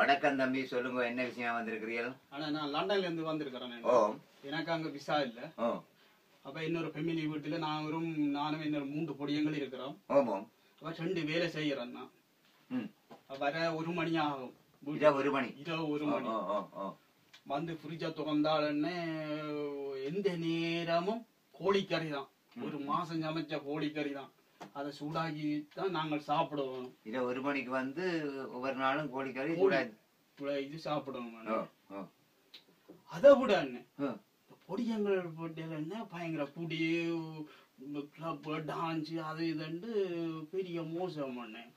வணக்கம் தம்பி சொல்லுங்க என்ன விஷயம் வந்திருக்கிறீர்கள்? ஆனா நான் லண்டன்ல இருந்து வந்திருக்கிறேன் எனக்கு அங்க விசா இல்ல. அப்ப இன்னொரு ஃபெமிலி வீட்டுல நாங்களும் நானும் இன்னொரு மூன்று பொடியங்கள் இருக்கிறோம். அப்ப ரெண்டு வேலை செய்யறேன் வர ஒரு மணி ஆகும். ஒரு மணி. இரவு ஒரு மணி. வந்து ஃப்ரிட்ஜை திறந்தாலுன்னு எந்த நேரமும் கோழிக்கறி தான் ஒரு மாசம் சமைச்ச கோழிக்கறி தான் அதை சூடாக்கி தான் நாங்கள் சாப்பிடுவோம். இதா ஒரு மணிக்கு வந்து ஒவ்வொரு நாளும் கோழிக்கறி இது சாப்பிடுவோம் அதை விட என்ன. பொடியங்கள் போட்டியில் என்ன பயங்கர குடி கிளப் டான்ஸ் அது இதுன்ட்டு பெரிய மோசம் பண்ணேன்.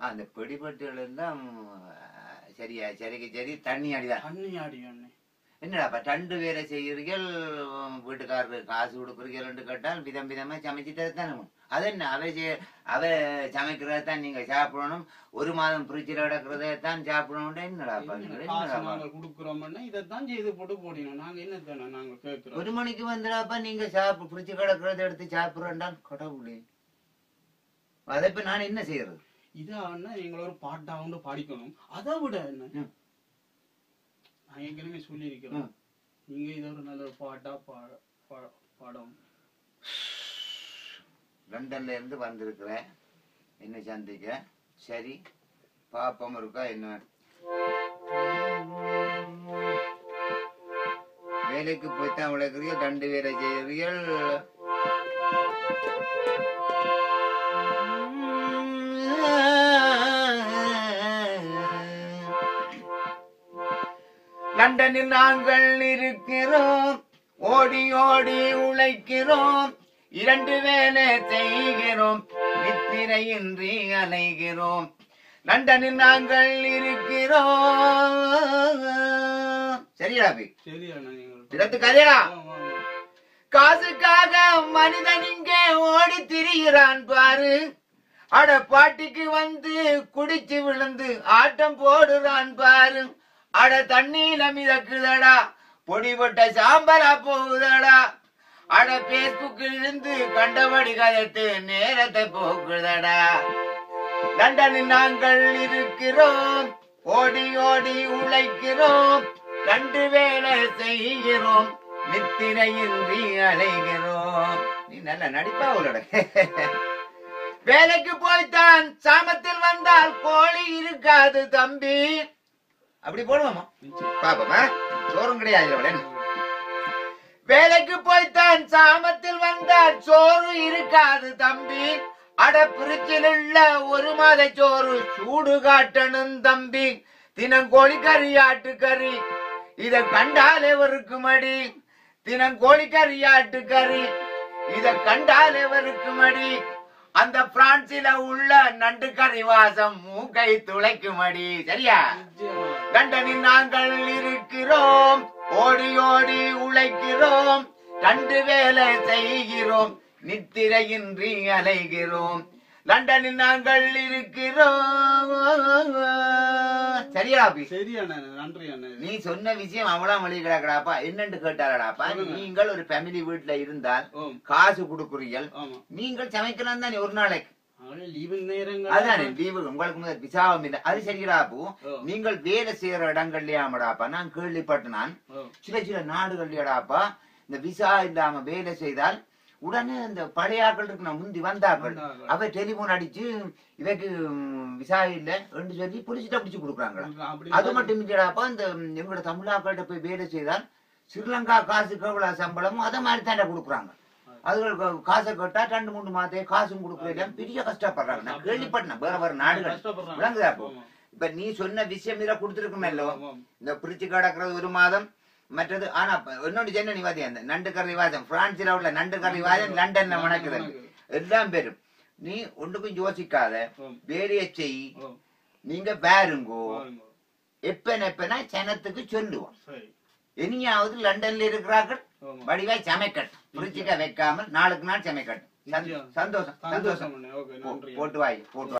அந்த பிடிபட்டுகள் எல்லாம் சரியா சரிக்கு சரி தண்ணி அடிதான். தண்ணி அண்ணன் என்னடாப்பா ரெண்டு பேரை செய்யறீர்கள்? வீட்டுக்காரரு காசு கொடுக்குறீங்கன்னு கேட்டால் விதம் விதமா சமைச்சிட்டு தானே அது என்ன? அவ செய்- அவ சமைக்கிறத தான் நீங்க சாப்பிடணும். ஒரு மாதம் பிரிட்ஜில் கிடக்கிறத தான் சாப்பிடணும் என்னடாப்பா என்னடாப்பா நாங்கள் கொடுக்குறோம்னா இதைத்தான் செய்து போட்டு போடணும் நாங்க என்ன தானே நாங்க கேட்கிறோம். ஒரு மணிக்கு வந்துடாப்பா நீங்க சாப்பிட்டு பிடிச்சி கிடக்கிறத எடுத்து சாப்பிடுறேன்டால் கடவுளே. அதை இப்ப நான் என்ன செய்யறது? இதை அண்ணா நீங்கள ஒரு பாட்டா வந்து படிக்கணும். அதை விட என்ன. நான் ஏற்கனவே சொல்லியிருக்கிறேன். நீங்க இதை ஒரு நல்ல ஒரு பாட்டா பா- பா- பாடம். லண்டன்ல இருந்து வந்திருக்கிறேன். என்ன சந்திக்க. சரி பாப்பம் இருக்கா என்ன? வேலைக்கு போய்த்தான் உழைக்கிறீர்கள் ரெண்டு பேரை செய்கிறீர்கள் லண்டனில் நாங்கள் இருக்கிறோம். ஓடி ஓடி உழைக்கிறோம். இரண்டு வேலை செய்கிறோம். நித்திரையின்றி அலைகிறோம். லண்டனில் நாங்கள் இருக்கிறோம். சரியா இதற்கு கதையா. காசுக்காக மனிதன் இங்கே ஓடி திரிகிறான் பாரு. அட பாட்டிக்கு வந்து குடிச்சு விழுந்து ஆட்டம் போடுறான் பாரு. அட தண்ணியில மிதக்குதடா. பொடிபட்ட சாம்பலா போகுதடா. அட பேஸ்புக்கில் இருந்து கண்டபடி கதத்து நேரத்தை போக்குதடா. லண்டனில் நாங்கள் இருக்கிறோம். ஓடி ஓடி உழைக்கிறோம். கண்டு வேலை செய்கிறோம். நித்திரையின்றி அலைகிறோம். நீ நல்ல நடிப்பா உங்களோட வேலைக்கு போய்த்தான். சாமத்தில் வந்தால் கோழி இருக்காது தம்பி. அப்படி போடுவோமா? பாப்போமா. சோறும் கிடையாது இவளே. வேலைக்கு போய்த்தான் சாமத்தில் வந்தால் சோறு இருக்காது தம்பி. அட பிரிச்சில் உள்ள ஒரு மாத சோறு சூடு காட்டணும் தம்பி. தினம் கோழிக்கறி ஆட்டுக்கறி இத கண்டாலே ஒரு மடி. தினம் கோழிக்கறி ஆட்டுக்கறி இத கண்டாலே ஒரு மடி. அந்த பிரான்சில உள்ள நண்டு கறிவாசம் மூக்கை துளைக்குமடி. சரியா? நிச்சயமா. லண்டனில் நாங்கள் இருக்கிறோம். ஓடி ஓடி உழைக்கிறோம். கண்டு வேலை செய்கிறோம். நித்திரையின்றி அலைகிறோம். லண்டனில் நாங்கள் இருக்கிறோம். சரியா? சரி அண்ணா நன்றி அண்ணா. நீ சொன்ன விஷயம் அவ்வளவு மொழி கிடக்கடாப்பா என்னன்னு சொல்லுங்க. நீங்கள் ஒரு ஃபேமிலி வீட்டுல இருந்தால் காசு கொடுக்குறீர்கள். நீங்கள் சமைக்கலாம் தானே ஒரு நாளைக்கு? அதனால லீவு உங்களுக்கு முதல் விசாவும் இல்லை. அது சரிடா பூ ஓ. நீங்கள் வேலை செய்யற இடங்கள்லயாமடாப்பா? நான் கேள்விப்பட்டு நான். ஓ, சில சில நாடுகள்லடாப்பா இந்த விசா இல்லாம வேலை செய்தால் உடனே இந்த பழைய ஆட்கள் இருக்கு நான் முந்தி வந்தாக்கள். அவ டெலிபோன் அடிச்சு இவக்கு விசா இல்ல என்று சொல்லி புடிச்சுட்டு பிடிச்சு கொடுக்குறாங்க அது மட்டும் இல்லடாப்பா இந்த எங்களோட தமிழாக்கள்கிட்ட போய் வேலை செய்தால் ஸ்ரீலங்கா காசுக்கு எவ்வளவு சம்பளமோ அதை மாதிரி தாண்டா கொடுக்குறாங்க. அதுகளுக்கு காசை கேட்டா ரெண்டு மூணு மாதம் காசும் கொடுக்குறீங்க பெரிய கஷ்டப்படுறாங்க. நான் கேள்விப்பட்டேன் வேற வேற நாடுகள். விளங்குதா. இப்ப நீ சொன்ன விஷயம் இதை கொடுத்துருக்குமல்லோ ஆமா. இந்த பிரிச்சு கிடக்கிறது ஒரு மாதம் மற்றது ஆனா இன்னொன்று சொன்ன நீ பாத்தியா அந்த நண்டு கறி வாதம் பிரான்சில் உள்ள நண்டு கறி வாதம் லண்டன்ல மணக்குது எல்லாம் பெரும். நீ ஒன்றுக்கும் யோசிக்காத. வேலையை செய். நீங்க பாருங்கோ. பாருங்க. எப்ப எப்பனா ஜனத்துக்கு சொல்லுவோம். இனியாவது லண்டன்ல இருக்கிறார்கள். ஆமா. வடிவாய் சமைக்கட்டும். பிரிச்சுக்க வைக்காமல் நாளுக்கு நாள் சமைக்கட்டும். சந்தோஷம். சந்தோஷம் போட்டு வாய் போட்டு.